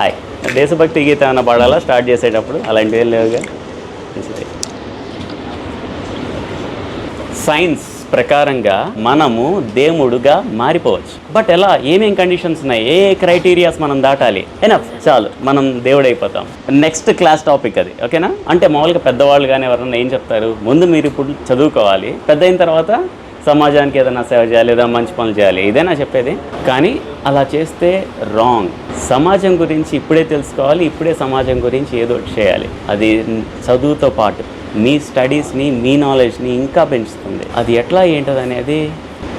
Hi దేశభక్తి గీత ఏమైనా పాడాలా? Start చేసేటప్పుడు అలాంటివి లేవుగా? సైన్స్ ప్రకారంగా మనము దేవుడుగా మారిపోవచ్చు. బట్ ఎలా? ఏమేం కండిషన్స్ ఉన్నాయి? ఏ క్రైటీరియాస్ మనం దాటాలి? ఎనఫ్ చాలు. మనం దేవుడైపోతాం. నెక్స్ట్ క్లాస్ టాపిక్ అది. ఓకేనా అంటే మామూలుగా పెద్దవాళ్ళు కానీ ఎవరన్నా ఏం చెప్తారు? ముందు మీరు ఇప్పుడు చదువుకోవాలి. పెద్ద అయిన తర్వాత సమాజానికి ఏదైనా సేవ చేయాలి ఏదైనా మంచి పనులు చేయాలి ఇదేనా చెప్పేది. కానీ అలా చేస్తే రాంగ్ సమాజం గురించి ఇప్పుడే తెలుసుకోవాలి ఇప్పుడే సమాజం గురించి ఏదో చేయాలి. అది చదువుతో పాటు మీ స్టడీస్ని మీ నాలెడ్జ్ని ఇంకా పెంచుతుంది. అది ఎట్లా ఏంటది అనేది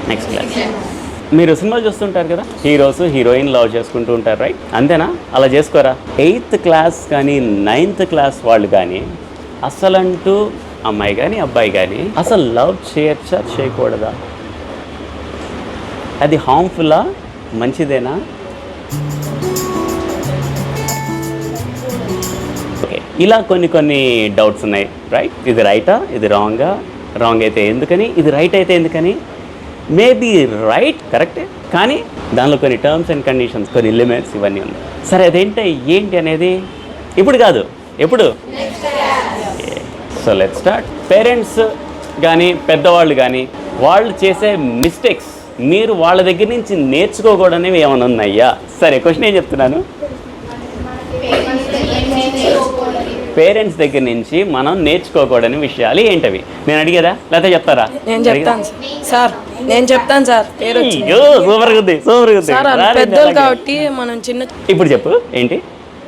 నెక్స్ట్ క్లాస్ మీరు సినిమాలు చూస్తుంటారు కదా? హీరోస్ హీరోయిన్ లవ్ చేసుకుంటూ ఉంటారు రైట్ అంతేనా? అలా చేసుకోరా? ఎయిత్ క్లాస్ కానీ నైన్త్ క్లాస్ వాళ్ళు కానీ అసలంటూ అమ్మాయి కానీ అబ్బాయి కానీ అసలు లవ్ చేయొచ్చా చేయకూడదా? అది హార్మ్ఫుల్లా మంచిదేనా? ఓకే ఇలా కొన్ని కొన్ని డౌట్స్ ఉన్నాయి రైట్ ఇది రైటా ఇది రాంగా రాంగ్ అయితే ఎందుకని? ఇది రైట్ అయితే ఎందుకని? మేబీ రైట్ కరెక్టే కానీ దానిలో కొన్ని టర్మ్స్ అండ్ కండిషన్స్ కొన్ని లిమిట్స్ ఇవన్నీ ఉన్నాయి. సరే అదేంటే ఏంటి అనేది? ఇప్పుడు కాదు ఎప్పుడు? సో లెట్ స్టార్ట్ పేరెంట్స్ కానీ పెద్దవాళ్ళు కానీ వాళ్ళు చేసే మిస్టేక్స్ మీరు వాళ్ళ దగ్గర నుంచి నేర్చుకోకూడనివి ఏమైనా ఉన్నాయా? సరే క్వశ్చన్ ఏం చెప్తున్నాను? పేరెంట్స్ దగ్గర నుంచి మనం నేర్చుకోకూడని విషయాలు ఏంటవి? నేను అడిగేదా? లేకపోతే చెప్తారా? నేను చెప్తాను సార్. నేను చెప్తాను సార్. Super super. కాబట్టి మనం చిన్న ఇప్పుడు చెప్పు ఏంటి?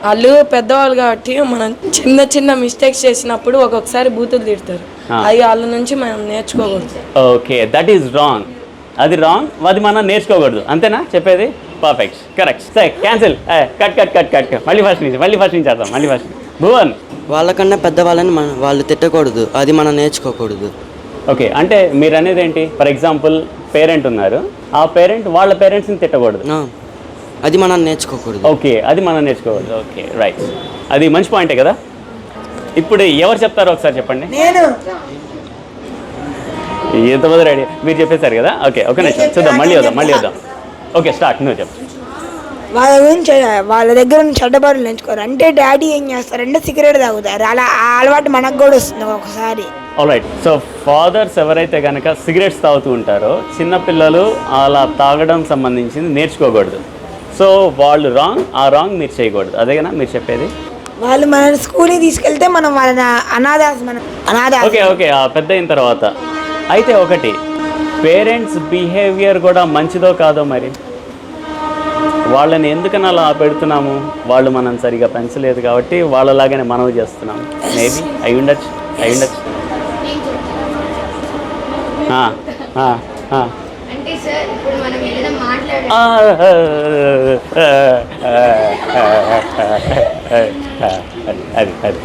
వాళ్ళు పెద్దవాళ్ళు కాబట్టి మనం చిన్న చిన్న మిస్టేక్స్ చేసినప్పుడు ఒక్కొక్కసారి బూతులు తిడతారు. అవి వాళ్ళ నుంచి మనం నేర్చుకోకూడదు. ఓకే దట్ ఈస్ రాంగ్ అది రాంగ్ అది మనం నేర్చుకోకూడదు. అంతేనా? చెప్పేది? పర్ఫెక్ట్ కరెక్ట్ సరే cancel cut cut cut cut మళ్ళీ ఫస్ట్ నుంచి మళ్ళీ ఫస్ట్ నుంచి చేద్దాం మళ్ళీ ఫస్ట్ భువన్. వాళ్ళకన్నా పెద్దవాళ్ళని మన వాళ్ళు తిట్టకూడదు. అది మనం నేర్చుకోకూడదు. ఓకే అంటే మీరు అనేది ఏంటి ఫర్ ఎగ్జాంపుల్ పేరెంట్ ఉన్నారు. ఆ పేరెంట్ వాళ్ళ పేరెంట్స్ని తిట్టకూడదు. ఆ, అది మనం నేర్చుకోకూడదు. ఓకే అది మనం నేర్చుకోవద్దు ఓకే రైట్ అది మంచి పాయింటే కదా? ఇప్పుడు ఎవరు చెప్తారో ఒకసారి చెప్పండి. నేను. ఎంతమంది రెడీ మీరు చెప్పేశారు కదా? ఓకే ఓకే నిమిషం. చూద్దాం మళ్ళీ వద్దాం మళ్ళీ వద్దాం. ఓకే స్టార్ట్ నువ్వు చెప్పు. వాళ్ళ గురించి వాళ్ళ దగ్గర నుంచి చెడ్డబారులు నేర్చుకోరు. అంటే డాడీ ఏం చేస్తారంటే సిగరెట్ తాగుతారు. అలా ఆ అలవాటు మనకు కూడా వస్తుంది ఒకసారి రైట్ సో ఫాదర్స్ ఎవరైతే కనుక సిగరెట్స్ తాగుతూ ఉంటారో చిన్నపిల్లలు అలా తాగడం సంబంధించింది నేర్చుకోకూడదు. సో వాళ్ళు రాంగ్ ఆ రాంగ్ మీరు చేయకూడదు. అదేనా మీరు చెప్పేది? వాళ్ళు మన స్కూల్కి తీసుకెళ్తే మనం వాళ్ళని అనాథాస్ మనం అనాథ ఓకే ఓకే ఆ పెద్ద అయిన తర్వాత. అయితే ఒకటి పేరెంట్స్ బిహేవియర్ కూడా మంచిదో కాదో మరి? వాళ్ళని ఎందుకని అలా పెడుతున్నాము? వాళ్ళు మనం సరిగా పెంచలేదు కాబట్టి వాళ్ళలాగానే మనవి చేస్తున్నాము మేబీ అయి ఉండొచ్చు అయి ఉండొచ్చు. సార్ ఇప్పుడు మనం ఏదైనా అది అది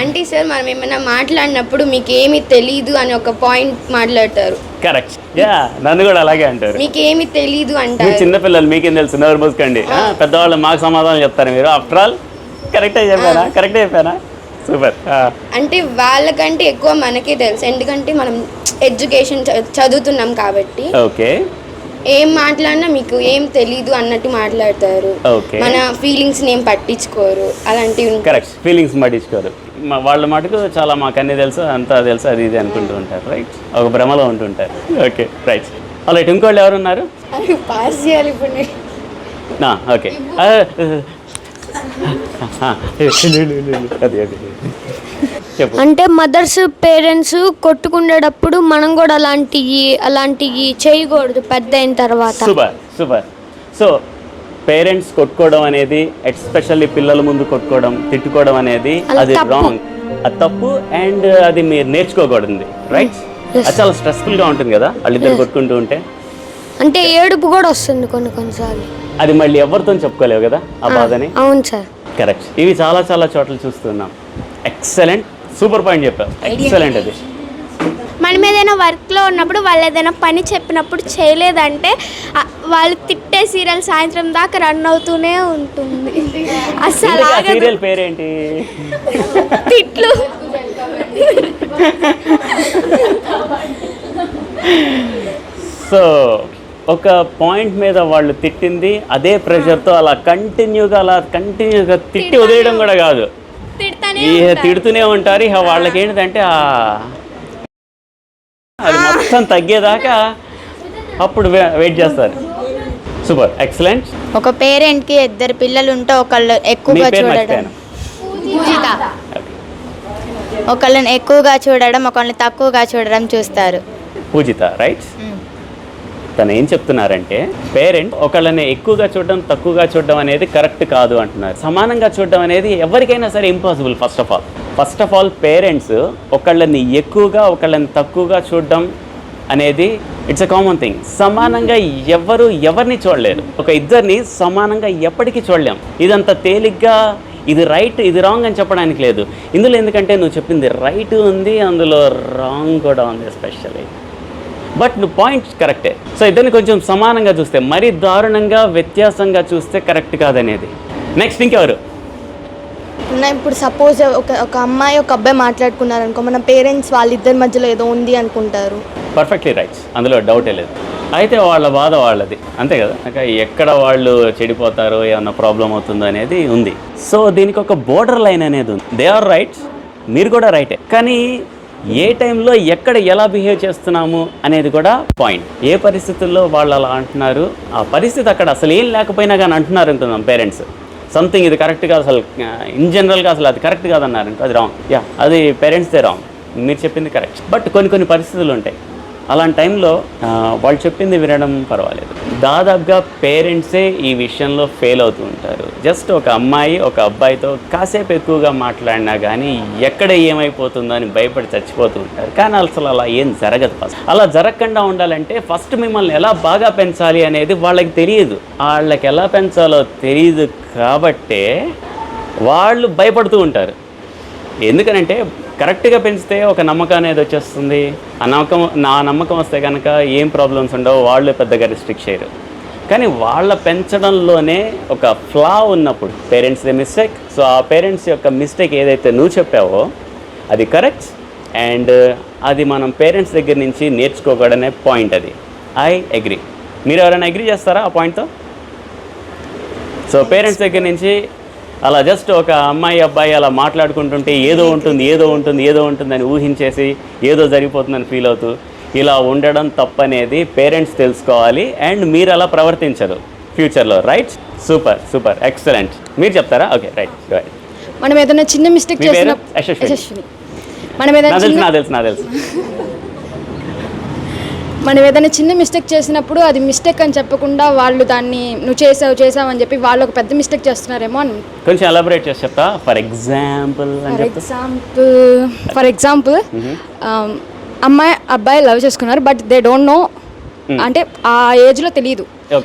అంటే సార్ మనం ఏమైనా మాట్లాడినప్పుడు మీకు ఏమి తెలీదు అని ఒక పాయింట్ మాట్లాడతారు కరెక్ట్ యా నన్ను కూడా అలాగే అంటారు మీకు ఏమి తెలీదు అంటే అంటారు చిన్నపిల్లలు మీకేం తెలుసు నోరు మూసుకోండి పెద్దవాళ్ళు మాకు సమాధానం చెప్తారు మీరు ఆఫ్టర్ ఆల్ కరెక్టే చెప్పానా కరెక్టే చెప్పానా సూపర్ అంటే వాళ్ళకంటే ఎక్కువ మనకే తెలుసు ఎందుకంటే మనం ఎడ్యుకేషన్ చదువుతున్నాం కాబట్టి ఓకే ఏం మాట్లాడినా మీకు ఏం తెలీదు అన్నట్టు మాట్లాడతారు ఓకే మన ఫీలింగ్స్ ఏం పట్టించుకోరు అలాంటివి. కరెక్ట్ ఫీలింగ్స్ పట్టించుకోరు వాళ్ళ మటుకు చాలా మాకు అన్నీ తెలుసు అంతా తెలుసు అది ఇది అనుకుంటూ ఉంటారు రైట్ ఒక భ్రమలో ఉంటుంటారు ఓకే రైట్ అలా ఇంకోళ్ళు ఎవరు ఉన్నారు అవి పాస్ చేయాలి ఇప్పుడు ఓకే అది అది అంటే మదర్స్ పేరెంట్స్ కొట్టుకునేటప్పుడు మనం కూడా అలాంటివి అలాంటివి చేయకూడదు పెద్ద అయిన తర్వాత. Super super. సో పేరెంట్స్ కొట్టుకోవడం అనేది ఎస్పెషల్లీ పిల్లల ముందు కొట్టుకోవడం తిట్టుకోవడం అనేది అది. రాంగ్. అది తప్పు అండ్ అది మీరు నేర్చుకోకూడదు రైట్. అది చాలా స్ట్రెస్ఫుల్గా ఉంటుంది కదా వాళ్ళిద్దరు కొట్టుకుంటూ ఉంటే. అంటే ఏడుపు కూడా వస్తుంది కొన్ని కొన్నిసార్లు. అది మళ్ళీ ఎవరితో చెప్పుకోలేవు కదా ఆ బాధని? అవును సార్. కరెక్ట్. ఇవి చాలా చాలా చోట్ల చూస్తున్నాం ఎక్సలెంట్ సూపర్ పాయింట్ చెప్పావు ఎక్సలెంట్ అది. మనం ఏదైనా వర్క్లో ఉన్నప్పుడు వాళ్ళు ఏదైనా పని చెప్పినప్పుడు చేయలేదంటే వాళ్ళు తిట్టే సీరియల్ సాయంత్రం దాకా రన్ అవుతూనే ఉంటుంది. అసలు. సీరియల్ పేరేంటి? తిట్లు. సో ఒక పాయింట్ మీద వాళ్ళు తిట్టింది అదే ప్రెషర్తో అలా కంటిన్యూగా అలా కంటిన్యూగా తిట్టి వదిలేయడం కూడా కాదు. ఈ తిడుతూనే ఉంటారు. ఇక వాళ్ళకి ఏంటంటే ఆ అది మొత్తం తగ్గేదాకా అప్పుడు వెయిట్ చేస్తారు. సూపర్. ఎక్సలెంట్. ఒక పేరెంట్కి ఇద్దరు పిల్లలు ఉంటే ఒకళ్ళు ఎక్కువగా చూడడం. పూజిత. ఒకళ్ళని ఎక్కువగా చూడడం ఒకళ్ళని తక్కువగా చూడడం చూస్తారు. పూజిత రైట్? తను ఏం చెప్తున్నారంటే పేరెంట్ ఒకళ్ళని ఎక్కువగా చూడడం తక్కువగా చూడడం అనేది కరెక్ట్ కాదు అంటున్నారు. సమానంగా చూడడం అనేది ఎవరికైనా సరే impossible first of all. First of all parents ఒకళ్ళని ఎక్కువగా ఒకళ్ళని తక్కువగా చూడడం అనేది ఇట్స్ అ కామన్ థింగ్ సమానంగా ఎవరు ఎవరిని చూడలేరు. ఒక ఇద్దరిని సమానంగా ఎప్పటికీ చూడలేం. ఇదంత తేలిగ్గా ఇది రైట్ ఇది రాంగ్ అని చెప్పడానికి లేదు. ఇందులో ఎందుకంటే నువ్వు చెప్పింది రైట్ ఉంది అందులో రాంగ్ కూడా ఉంది ఎస్పెషల్లీ బట్ నువ్వు పాయింట్ కరెక్టే సో ఇద్దరిని కొంచెం సమానంగా చూస్తే మరీ దారుణంగా వ్యత్యాసంగా చూస్తే కరెక్ట్ కాదనేది. నెక్స్ట్ ఇంకెవరు? ఇప్పుడు సపోజ్ ఒక ఒక అమ్మాయి ఒక అబ్బాయి మాట్లాడుకున్నారు అనుకో మన పేరెంట్స్ వాళ్ళిద్దరి మధ్యలో ఏదో ఉంది అనుకుంటారు. పర్ఫెక్ట్లీ రైట్ అందులో డౌటే లేదు. అయితే వాళ్ళ బాధ వాళ్ళది. అంతే కదా? ఎక్కడ వాళ్ళు చెడిపోతారో ఏమన్నా ప్రాబ్లం అవుతుందో అనేది ఉంది. సో దీనికి ఒక బోర్డర్ లైన్ అనేది ఉంది. దే ఆర్ రైట్ మీరు కూడా రైటే కానీ ఏ టైంలో ఎక్కడ ఎలా బిహేవ్ చేస్తున్నాము అనేది కూడా పాయింట్. ఏ పరిస్థితుల్లో వాళ్ళు అలా అంటున్నారు ఆ పరిస్థితి అక్కడ అసలు ఏం లేకపోయినా కానీ అంటున్నారు అనుకుందాం పేరెంట్స్. సంథింగ్ ఇది కరెక్ట్ కాదు అసలు ఇన్ జనరల్గా అసలు అది కరెక్ట్ కాదన్నారు. అది రాంగ్ యా అది పేరెంట్స్దే రాంగ్ మీరు చెప్పింది కరెక్ట్ బట్ కొన్ని కొన్ని పరిస్థితులు ఉంటాయి. అలాంటి టైంలో వాళ్ళు చెప్పింది వినడం పర్వాలేదు. దాదాపుగా పేరెంట్సే ఈ విషయంలో ఫెయిల్ అవుతూ ఉంటారు. జస్ట్ ఒక అమ్మాయి ఒక అబ్బాయితో కాసేపు ఎక్కువగా మాట్లాడినా కానీ ఎక్కడ ఏమైపోతుందో అని భయపడి చచ్చిపోతూ ఉంటారు. కానీ అసలు అలా ఏం జరగదు ఫస్ట్. అలా జరగకుండా ఉండాలంటే ఫస్ట్ మిమ్మల్ని ఎలా బాగా పెంచాలి అనేది వాళ్ళకి తెలియదు. వాళ్ళకి ఎలా పెంచాలో తెలియదు కాబట్టే వాళ్ళు భయపడుతూ ఉంటారు. ఎందుకనంటే కరెక్ట్గా పెంచితే ఒక నమ్మకం అనేది వచ్చేస్తుంది. ఆ నమ్మకం నా నమ్మకం వస్తే కనుక ఏం ప్రాబ్లమ్స్ ఉండవు వాళ్ళు పెద్దగా రిస్ట్రిక్ట్ చేయరు. కానీ వాళ్ళ పెంచడంలోనే ఒక ఫ్లా ఉన్నప్పుడు పేరెంట్స్ ది మిస్టేక్. సో ఆ పేరెంట్స్ యొక్క మిస్టేక్ ఏదైతే నువ్వు చెప్పావో అది కరెక్ట్. అండ్ అది మనం పేరెంట్స్ దగ్గర నుంచి నేర్చుకోకూడనే పాయింట్ అది. I agree. మీరు ఎవరైనా అగ్రి చేస్తారా ఆ పాయింట్తో? సో పేరెంట్స్ దగ్గర నుంచి అలా జస్ట్ ఒక అమ్మాయి అబ్బాయి అలా మాట్లాడుకుంటుంటే ఏదో ఉంటుంది ఏదో ఉంటుంది ఏదో ఉంటుందని ఊహించేసి ఏదో జరిగిపోతుందని ఫీల్ అవుతూ ఇలా ఉండడం తప్పనేది పేరెంట్స్ తెలుసుకోవాలి అండ్ మీరు అలా ప్రవర్తించరు ఫ్యూచర్లో రైట్ సూపర్ సూపర్ ఎక్సలెంట్ మీరు చెప్తారా? ఓకే రైట్ రైట్ మనం ఏదైనా చిన్న మిస్టేక్? చేసిన మనం ఏదైనా తెలుసు నాకు తెలుసు నాకు తెలుసు. మనం ఏదైనా చిన్న మిస్టేక్ చేసినప్పుడు అది మిస్టేక్ అని చెప్పకుండా వాళ్ళు దాన్ని నువ్వు చేసావు చేసావు అని చెప్పి వాళ్ళు ఒక పెద్ద మిస్టేక్ చేస్తున్నారేమో అని. కొంచెం ఎలాబరేట్ చేసి చెప్తా. For example for example for example అమ్మాయి అబ్బాయి లవ్ చేసుకున్నారు బట్ దే డోంట్ నో అంటే ఆ ఏజ్లో తెలియదు.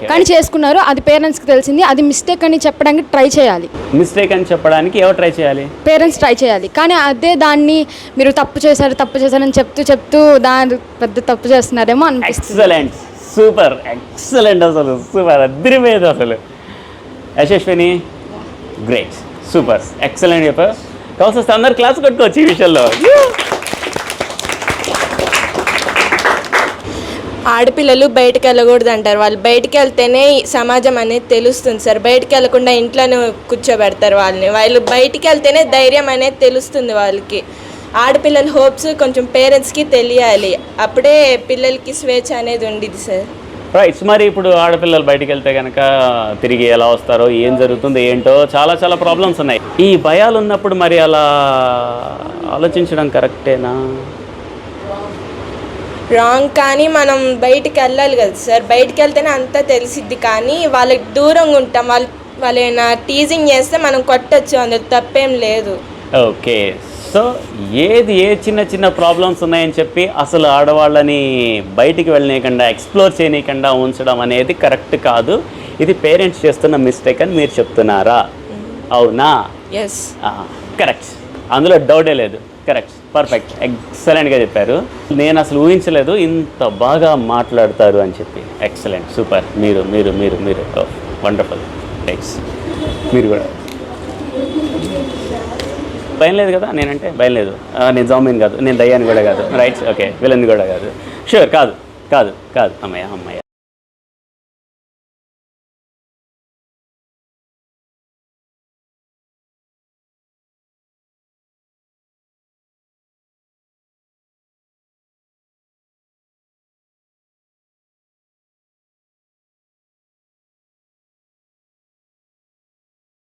కానీ చేసుకున్నారు అది పేరెంట్స్కి తెలిసింది అది మిస్టేక్ అని చెప్పడానికి ట్రై చేయాలి. మిస్టేక్ అని చెప్పడానికి ఎవరు ట్రై చేయాలి? పేరెంట్స్ ట్రై చేయాలి. కానీ అదే దాన్ని మీరు తప్పు చేశారు తప్పు చేశారని చెప్తూ చెప్తూ దాని పెద్ద తప్పు చేస్తున్నారేమో అనిపిస్తుంది. ఎక్సలెంట్ సూపర్ ఎక్సలెంట్ అసలు. సూపర్ అద్దరిపోయేది అసలు. యశస్విని గ్రేట్ సూపర్ ఎక్సలెంట్ చెప్పారు కావాల్సి వస్తే అందరు క్లాస్ కొట్టుకోవచ్చు ఈ విషయంలో. ఆడపిల్లలు బయటకు వెళ్ళకూడదు అంటారు. వాళ్ళు బయటికి వెళ్తేనే సమాజం అనేది తెలుస్తుంది సార్. బయటికి వెళ్ళకుండా ఇంట్లోనే కూర్చోబెడతారు వాళ్ళని. వాళ్ళు బయటికి వెళ్తేనే ధైర్యం అనేది తెలుస్తుంది వాళ్ళకి. ఆడపిల్లల హోప్స్ కొంచెం పేరెంట్స్కి తెలియాలి. అప్పుడే పిల్లలకి స్వేచ్ఛ అనేది ఉండేది సార్. రైట్స్ మరి ఇప్పుడు ఆడపిల్లలు బయటికి వెళ్తే కనుక తిరిగి ఎలా వస్తారో ఏం జరుగుతుందో ఏంటో చాలా చాలా ప్రాబ్లమ్స్ ఉన్నాయి. ఈ భయాలు ఉన్నప్పుడు మరి అలా ఆలోచించడం కరెక్టేనా రాంగ్ కానీ మనం బయటికి వెళ్ళాలి కదా సార్. బయటికి వెళ్తేనే అంతా తెలిసిద్ది. కానీ వాళ్ళకి దూరంగా ఉంటాం. వాళ్ళు వాళ్ళు ఏమైనా టీజింగ్ చేస్తే మనం కొట్టచ్చు. అందులో తప్పేం లేదు. ఓకే. సో ఏది ఏ చిన్న చిన్న ప్రాబ్లమ్స్ ఉన్నాయని చెప్పి అసలు ఆడవాళ్ళని బయటికి వెళ్ళనీయకుండా ఎక్స్ప్లోర్ చేయనీయకుండా ఉంచడం అనేది కరెక్ట్ కాదు. ఇది పేరెంట్స్ చేస్తున్న మిస్టేక్ అని మీరు చెప్తున్నారా? అవునా? ఎస్ కరెక్ట్ అందులో డౌటే లేదు. కరెక్ట్ పర్ఫెక్ట్ ఎక్సలెంట్గా చెప్పారు. నేను అసలు ఊహించలేదు ఇంత బాగా మాట్లాడతారు అని చెప్పి. ఎక్సలెంట్ సూపర్ మీరు మీరు మీరు మీరు. Oh, వండర్ఫుల్ థ్యాంక్స్ మీరు కూడా. భయం లేదు కదా? నేనంటే భయం లేదు. నేను జామీన్ కాదు. నేను దయ్యాన్ని కూడా కాదు. రైట్స్ ఓకే విలన్ కూడా కాదు. షూర్ కాదు. కాదు. కాదు. అమ్మయ్య అమ్మయ్య.